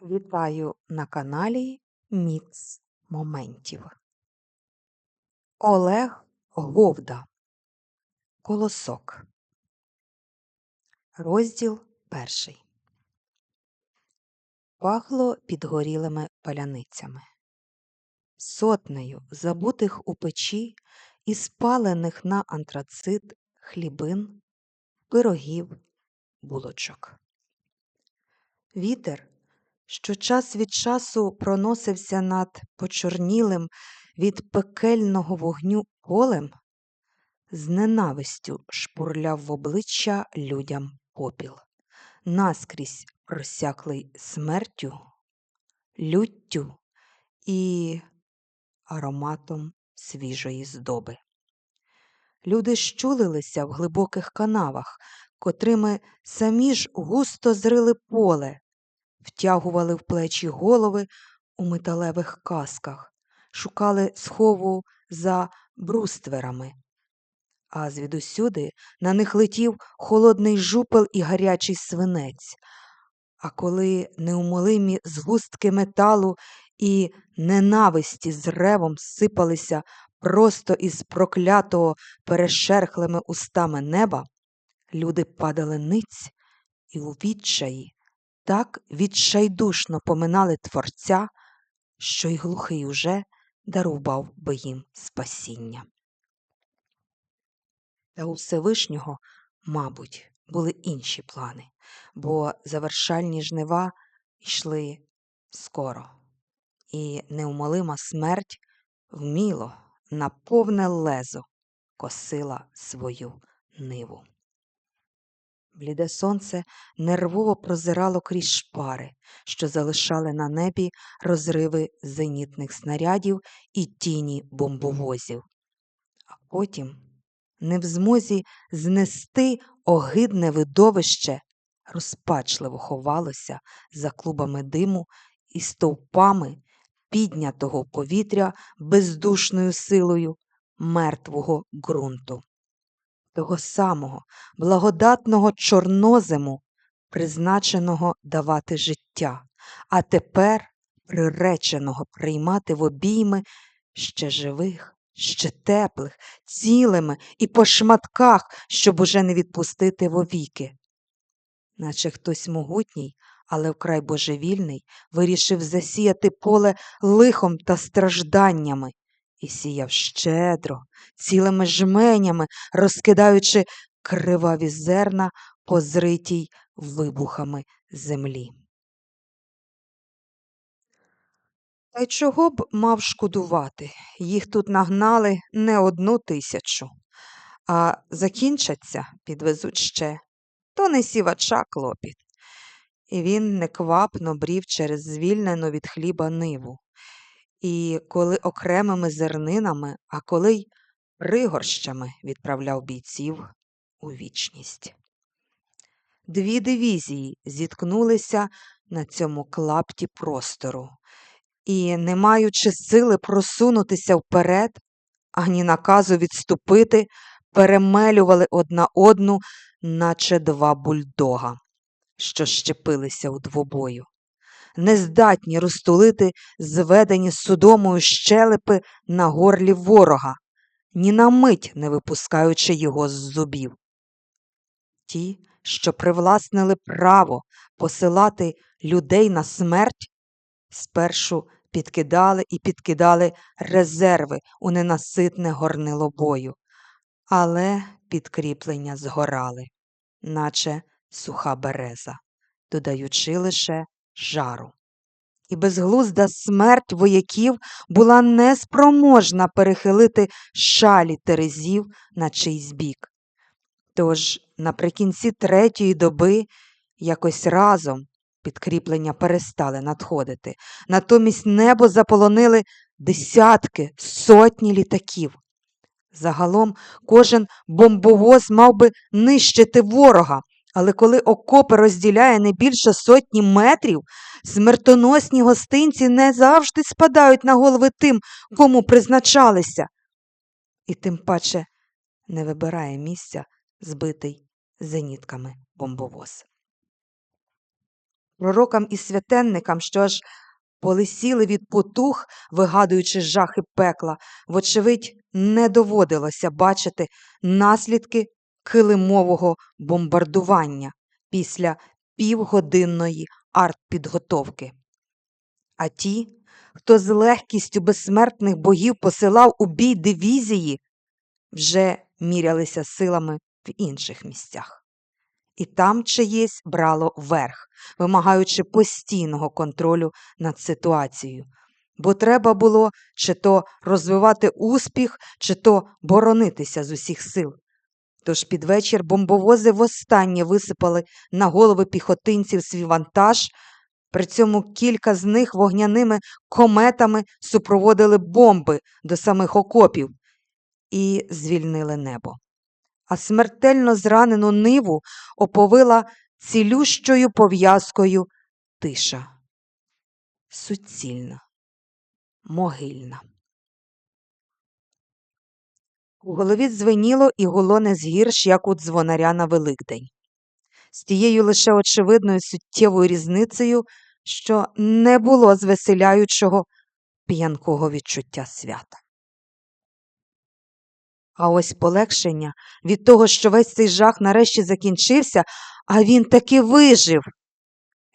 Вітаю на каналі Мікс Моментів. Олег Говда. Колосок. Розділ перший. Пахло підгорілими паляницями. Сотнею забутих у печі і спалених на антрацит хлібин, пирогів, булочок. Вітер що час від часу проносився над почорнілим від пекельного вогню полем, з ненавистю шпурляв в обличчя людям попіл, наскрізь просяклий смертю, люттю і ароматом свіжої здоби. Люди щулилися в глибоких канавах, котрими самі ж густо зрили поле, втягували в плечі голови у металевих касках, шукали схову за брустверами. А звідусюди на них летів холодний жупел і гарячий свинець. А коли неумолимі згустки металу і ненависті з ревом сипалися просто із проклятого перешерхлими устами неба, люди падали ниць і у відчаї так відчайдушно поминали Творця, що й глухий уже дарував би їм спасіння. Та у Всевишнього, мабуть, були інші плани, бо завершальні жнива йшли скоро, і неумолима смерть вміло на повне лезо косила свою ниву. Бліде сонце нервово прозирало крізь шпари, що залишали на небі розриви зенітних снарядів і тіні бомбовозів. А потім, не в змозі знести огидне видовище, розпачливо ховалося за клубами диму і стовпами піднятого повітря бездушною силою мертвого ґрунту того самого благодатного чорнозему, призначеного давати життя, а тепер приреченого приймати в обійми ще живих, ще теплих, цілими і по шматках, щоб уже не відпустити вовіки. Наче хтось могутній, але вкрай божевільний, вирішив засіяти поле лихом та стражданнями, і сіяв щедро, цілими жменями, розкидаючи криваві зерна по зритій вибухами землі. Та й чого б мав шкодувати? Їх тут нагнали не одну тисячу, а закінчаться, підвезуть ще, то не сівача клопіт. І він неквапно брів через звільнену від хліба ниву. І коли окремими зернинами, а коли й пригорщами відправляв бійців у вічність. Дві дивізії зіткнулися на цьому клапті простору і, не маючи сили просунутися вперед, ані наказу відступити, перемелювали одна одну, наче два бульдога, що щепилися у двобою нездатні розтулити зведені судомою щелепи на горлі ворога, ні на мить не випускаючи його з зубів. Ті, що привласнили право посилати людей на смерть, спершу підкидали і підкидали резерви у ненаситне горнило бою, але підкріплення згорали, наче суха береза, додаючи лише жару. І безглузда смерть вояків була неспроможна перехилити шалі терезів на чийсь бік. Тож наприкінці третьої доби якось разом підкріплення перестали надходити, натомість небо заполонили десятки, сотні літаків. Загалом кожен бомбовоз мав би нищити ворога, але коли окопи розділяє не більше сотні метрів, смертоносні гостинці не завжди спадають на голови тим, кому призначалися. І тим паче не вибирає місця збитий зенітками бомбовоз. Пророкам і святенникам, що аж полисіли від потух, вигадуючи жахи пекла, вочевидь, не доводилося бачити наслідки килимового бомбардування після півгодинної артпідготовки. А ті, хто з легкістю безсмертних богів посилав у бій дивізії, вже мірялися силами в інших місцях. І там чиєсь брало верх, вимагаючи постійного контролю над ситуацією. Бо треба було чи то розвивати успіх, чи то боронитися з усіх сил. Тож під вечір бомбовози востаннє висипали на голови піхотинців свій вантаж, при цьому кілька з них вогняними кометами супроводили бомби до самих окопів і звільнили небо. А смертельно зранену ниву оповила цілющою пов'язкою тиша. Суцільна, могильна. У голові дзвеніло і гуло не згірш, як у дзвонаря на Великдень. З тією лише очевидною суттєвою різницею, що не було звеселяючого п'янкого відчуття свята. А ось полегшення від того, що весь цей жах нарешті закінчився, а він таки вижив,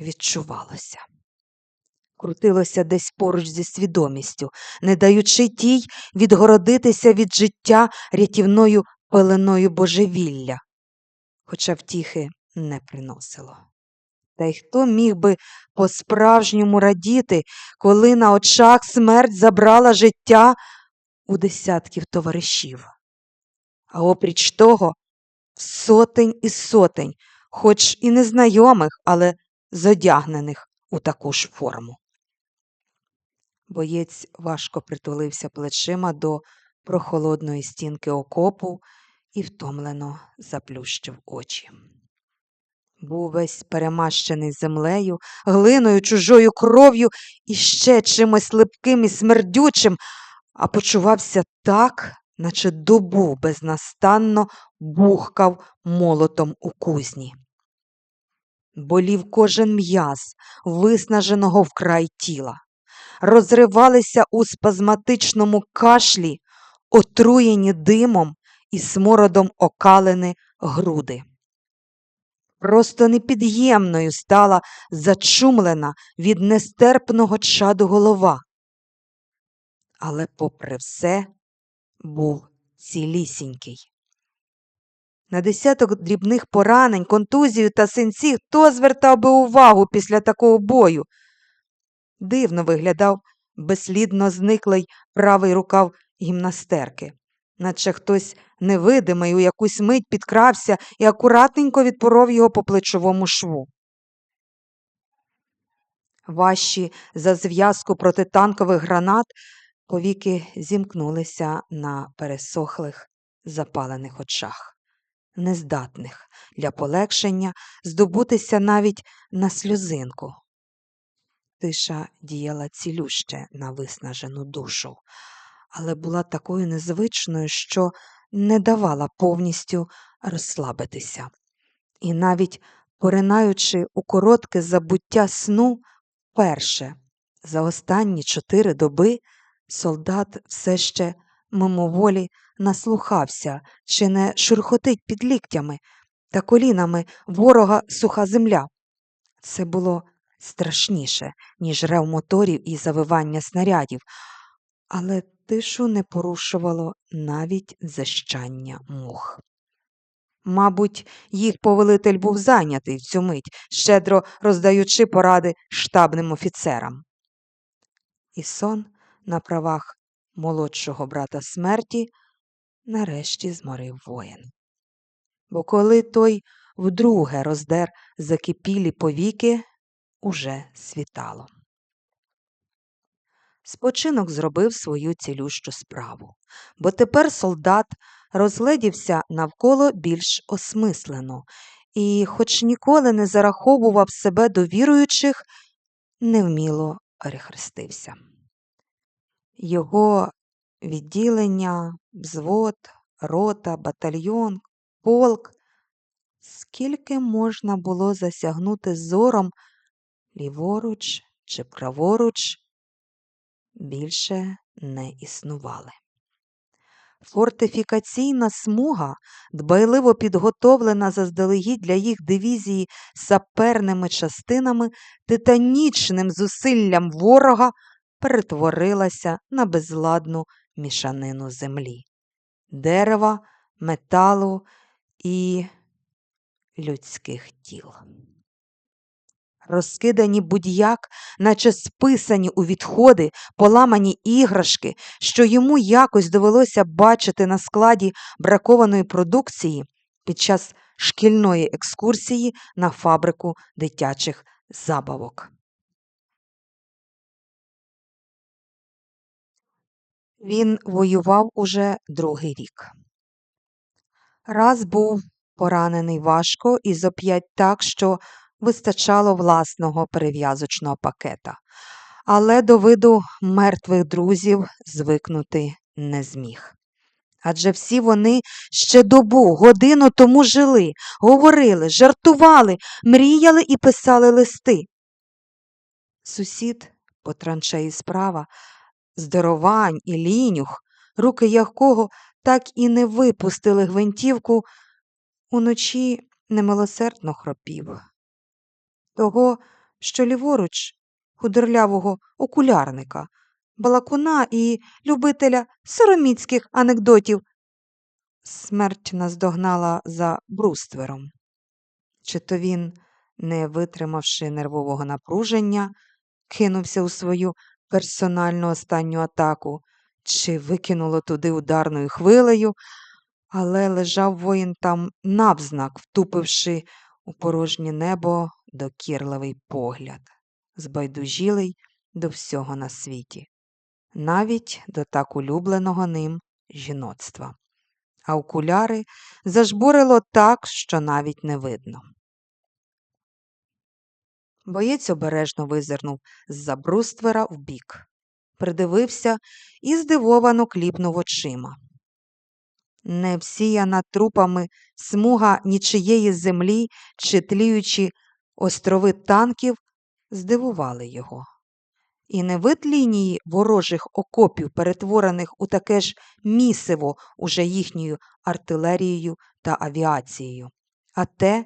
відчувалося. Крутилося десь поруч зі свідомістю, не даючи тій відгородитися від життя рятівною пеленою божевілля, хоча втіхи не приносило. Та й хто міг би по-справжньому радіти, коли на очах смерть забрала життя у десятків товаришів? А опріч того, сотень і сотень, хоч і незнайомих, але зодягнених у таку ж форму. Боєць важко притулився плечима до прохолодної стінки окопу і втомлено заплющив очі. Був весь перемащений землею, глиною, чужою кров'ю і ще чимось липким і смердючим, а почувався так, наче добу безнастанно бухкав молотом у кузні. Болів кожен м'яз, виснаженого вкрай тіла, розривалися у спазматичному кашлі, отруєні димом і смородом окалини груди. Просто непід'ємною стала зачумлена від нестерпного чаду голова. Але, попри все, був цілісінький. На десяток дрібних поранень, контузію та синці хто звертав би увагу після такого бою? Дивно виглядав безслідно зниклий правий рукав гімнастерки, наче хтось невидимий у якусь мить підкрався і акуратненько відпоров його по плечовому шву. Важчі за зв'язку протитанкових гранат повіки зімкнулися на пересохлих запалених очах, нездатних для полегшення здобутися навіть на сльозинку. Тиша діяла цілюще на виснажену душу, але була такою незвичною, що не давала повністю розслабитися. І навіть поринаючи у коротке забуття сну, перше за останні чотири доби солдат все ще мимоволі наслухався, чи не шурхотить під ліктями та колінами ворога суха земля. Це було страшніше, ніж рев моторів і завивання снарядів, але тишу не порушувало навіть защання мух. Мабуть, їх повелитель був зайнятий в цю мить, щедро роздаючи поради штабним офіцерам. І сон на правах молодшого брата смерті нарешті зморив воїн. Бо коли той вдруге роздер закипілі повіки, уже світало. Спочинок зробив свою цілющу справу, бо тепер солдат розгледівся навколо більш осмислено і, хоч ніколи не зараховував себе до віруючих, невміло перехрестився. Його відділення, взвод, рота, батальйон, полк, скільки можна було засягнути зором ліворуч чи праворуч більше не існували. Фортифікаційна смуга, дбайливо підготовлена заздалегідь для їх дивізії саперними частинами, титанічним зусиллям ворога перетворилася на безладну мішанину землі, дерева, металу і людських тіл. Розкидані будь-як, наче списані у відходи, поламані іграшки, що йому якось довелося бачити на складі бракованої продукції під час шкільної екскурсії на фабрику дитячих забавок. Він воював уже другий рік. Раз був поранений важко і зоп'ять так, що вистачало власного перев'язочного пакета, але до виду мертвих друзів звикнути не зміг. Адже всі вони ще добу, годину тому жили, говорили, жартували, мріяли і писали листи. Сусід по траншеї справа, здоровань і лінюх, руки якого так і не випустили гвинтівку, уночі немилосердно хропів. Того, що ліворуч худорлявого окулярника, балакуна і любителя сороміцьких анекдотів. Смерть наздогнала за бруствером. Чи то він, не витримавши нервового напруження, кинувся у свою персональну останню атаку, чи викинуло туди ударною хвилею, але лежав воїн там навзнак, втупивши у порожнє небо докірливий погляд, збайдужілий до всього на світі, навіть до так улюбленого ним жіноцтва. А окуляри зажбурило так, що навіть не видно. Боєць обережно визирнув з-за бруствера вбік, придивився і здивовано кліпнув очима. Не всіяна трупами смуга нічиєї землі чи тліючі острови танків здивували його. І не вид лінії ворожих окопів, перетворених у таке ж місиво уже їхньою артилерією та авіацією, а те,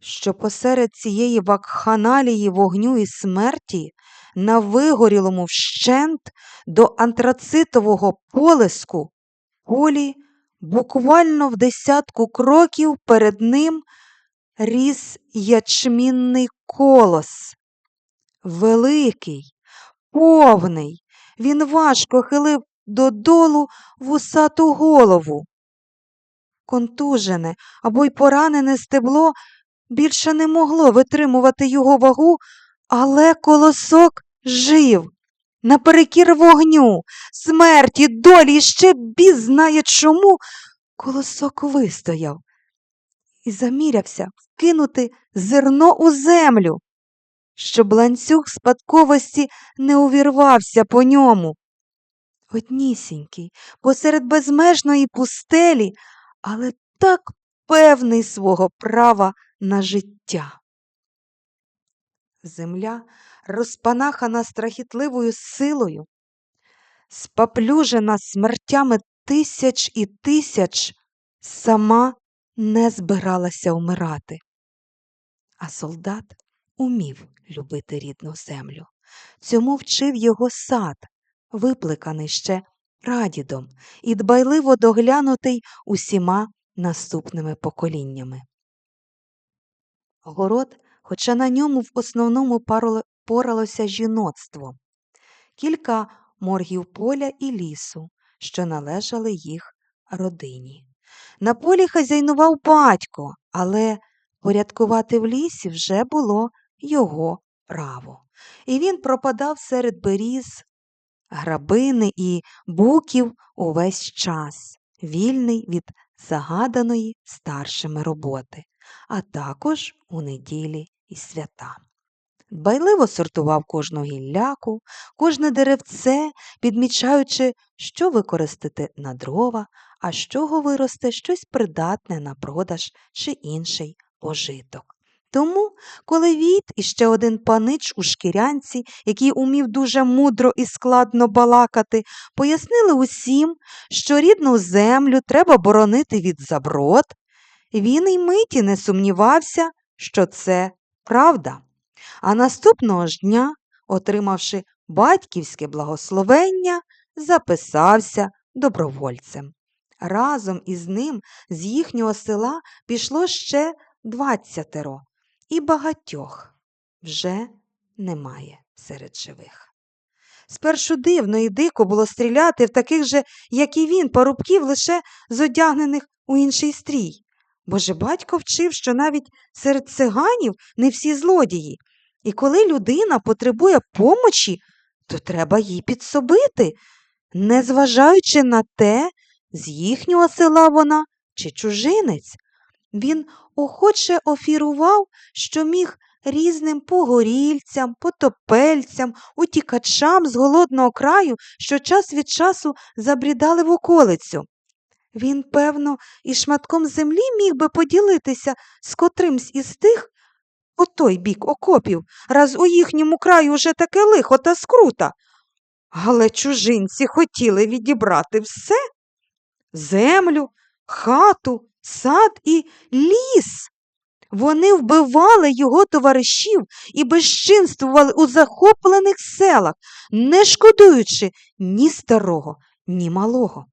що посеред цієї вакханалії вогню і смерті на вигорілому вщент до антрацитового полиску полі буквально в десятку кроків перед ним ріс ячмінний колос. Великий, повний, він важко хилив додолу вусату голову. Контужене або й поранене стебло більше не могло витримувати його вагу, але колосок жив. Наперекір вогню, смерті, долі і ще біс знає чому, колосок вистояв і замірявся вкинути зерно у землю, щоб ланцюг спадковості не увірвався по ньому. Однісінький, посеред безмежної пустелі, але так певний свого права на життя. Земля, розпанахана страхітливою силою, спаплюжена смертями тисяч і тисяч, сама не збиралася вмирати. А солдат умів любити рідну землю. Цьому вчив його сад, випликаний ще прадідом і дбайливо доглянутий усіма наступними поколіннями. Город, хоча на ньому в основному поралося жіноцтво, кілька моргів поля і лісу, що належали їх родині. На полі хазяйнував батько, але порядкувати в лісі вже було його право. І він пропадав серед беріз, грабини і буків увесь час, вільний від загаданої старшими роботи, а також у неділі і свята. Дбайливо сортував кожну гілляку, кожне деревце, підмічаючи, що використати на дрова, а з чого виросте щось придатне на продаж чи інший пожиток. Тому, коли Віт і ще один панич у шкірянці, який умів дуже мудро і складно балакати, пояснили усім, що рідну землю треба боронити від заброд, він й миті не сумнівався, що це правда. А наступного ж дня, отримавши батьківське благословення, записався добровольцем. Разом із ним з їхнього села пішло ще двадцятеро, і багатьох вже немає серед живих. Спершу дивно і дико було стріляти в таких же, як і він, парубків лише зодягнених у інший стрій. Бо же батько вчив, що навіть серед циганів не всі злодії, і коли людина потребує помочі, то треба їй підсобити, незважаючи на те, з їхнього села вона чи чужинець. Він охоче офірував, що міг різним погорільцям, потопельцям, утікачам з голодного краю, що час від часу забрідали в околицю. Він, певно, і шматком землі міг би поділитися з котримсь із тих, по той бік окопів, раз у їхньому краю уже таке лихо та скрута. Але чужинці хотіли відібрати все землю, хату, сад і ліс. Вони вбивали його товаришів і безчинствували у захоплених селах, не шкодуючи ні старого, ні малого.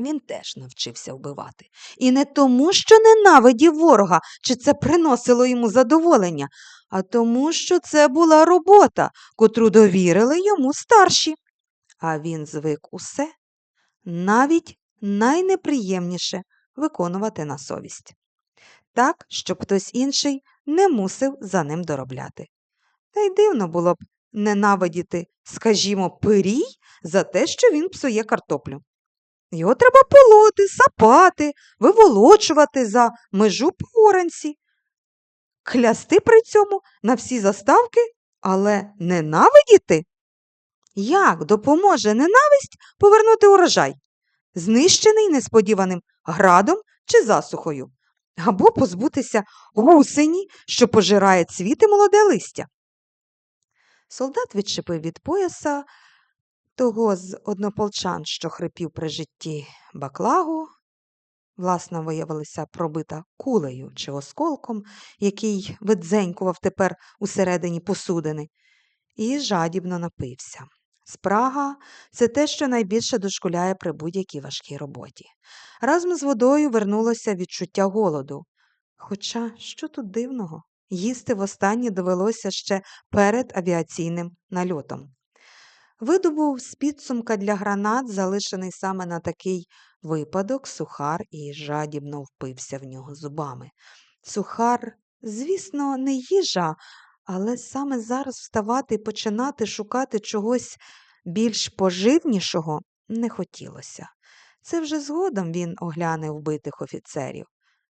Він теж навчився вбивати. І не тому, що ненавидів ворога, чи це приносило йому задоволення, а тому, що це була робота, котру довірили йому старші. А він звик усе, навіть найнеприємніше виконувати на совість. Так, щоб хтось інший не мусив за ним доробляти. Та й дивно було б ненавидіти, скажімо, пирій за те, що він псує картоплю. Його треба полоти, сапати, виволочувати за межу поранці, клясти при цьому на всі заставки, але ненавидіти? Як допоможе ненависть повернути урожай, знищений несподіваним градом чи засухою, або позбутися гусені, що пожирає цвіти молоде листя? Солдат відчепив від пояса того з однополчан, що хрипів при житті баклагу, власна виявилася пробита кулею чи осколком, який видзенькував тепер усередині посудини, і жадібно напився. Спрага це те, що найбільше дошкуляє при будь-якій важкій роботі. Разом з водою вернулося відчуття голоду. Хоча що тут дивного? Їсти востаннє довелося ще перед авіаційним нальотом. Видобув з підсумка для гранат, залишений саме на такий випадок, сухар і жадібно впився в нього зубами. Сухар, звісно, не їжа, але саме зараз вставати і починати шукати чогось більш поживнішого не хотілося. Це вже згодом він огляне вбитих офіцерів.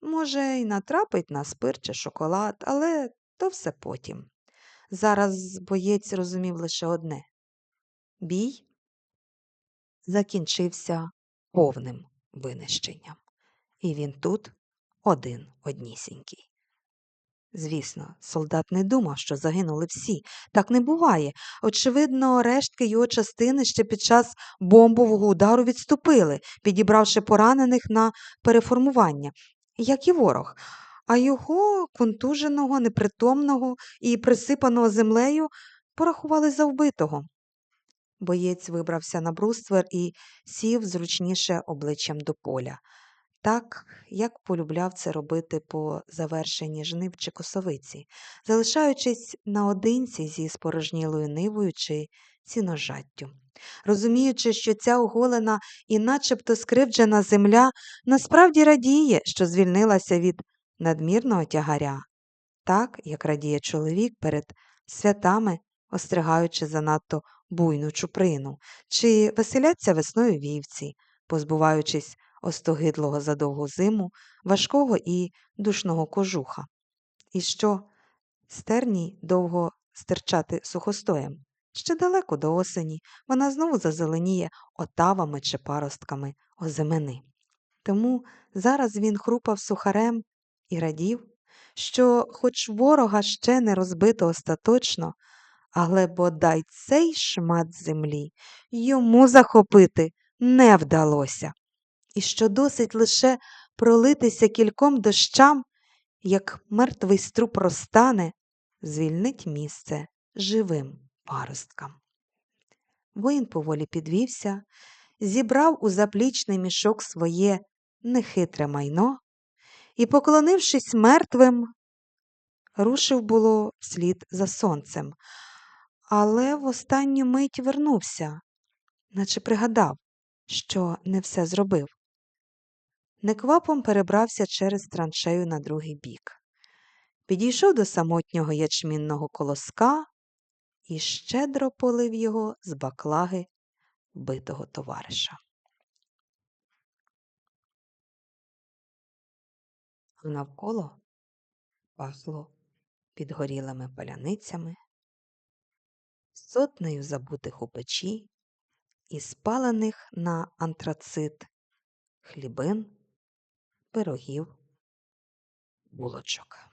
Може, й натрапить на спир чи шоколад, але то все потім. Зараз боєць розумів лише одне бій закінчився повним винищенням. І він тут один однісінький. Звісно, солдат не думав, що загинули всі. Так не буває. Очевидно, рештки його частини ще під час бомбового удару відступили, підібравши поранених на переформування, як і ворог. А його контуженого, непритомного і присипаного землею порахували за вбитого. Боєць вибрався на бруствер і сів зручніше обличчям до поля, так, як полюбляв це робити по завершенні жнив чи косовиці, залишаючись наодинці зі спорожнілою нивою чи ціножаттю. Розуміючи, що ця оголена і начебто скривджена земля насправді радіє, що звільнилася від надмірного тягаря, так, як радіє чоловік перед святами, остригаючи занадто буйну чуприну, чи веселяться весною вівці, позбуваючись остогидлого за довгу зиму, важкого і душного кожуха. І що стерній довго стирчати сухостоєм. Ще далеко до осені вона знову зазеленіє отавами чи паростками озимени. Тому зараз він хрупав сухарем і радів, що, хоч ворога ще не розбито остаточно, але бодай цей шмат землі йому захопити не вдалося, і що досить лише пролитися кільком дощам, як мертвий струп розтане, звільнить місце живим паросткам. Воїн поволі підвівся, зібрав у заплічний мішок своє нехитре майно і, поклонившись мертвим, рушив було вслід за сонцем, але в останню мить вернувся, наче пригадав, що не все зробив. Неквапом перебрався через траншею на другий бік, підійшов до самотнього ячмінного колоска і щедро полив його з баклаги битого товариша. Навколо пахло підгорілими паляницями, сотнею забутих у печі і спалених на антрацит хлібин, пирогів, булочок.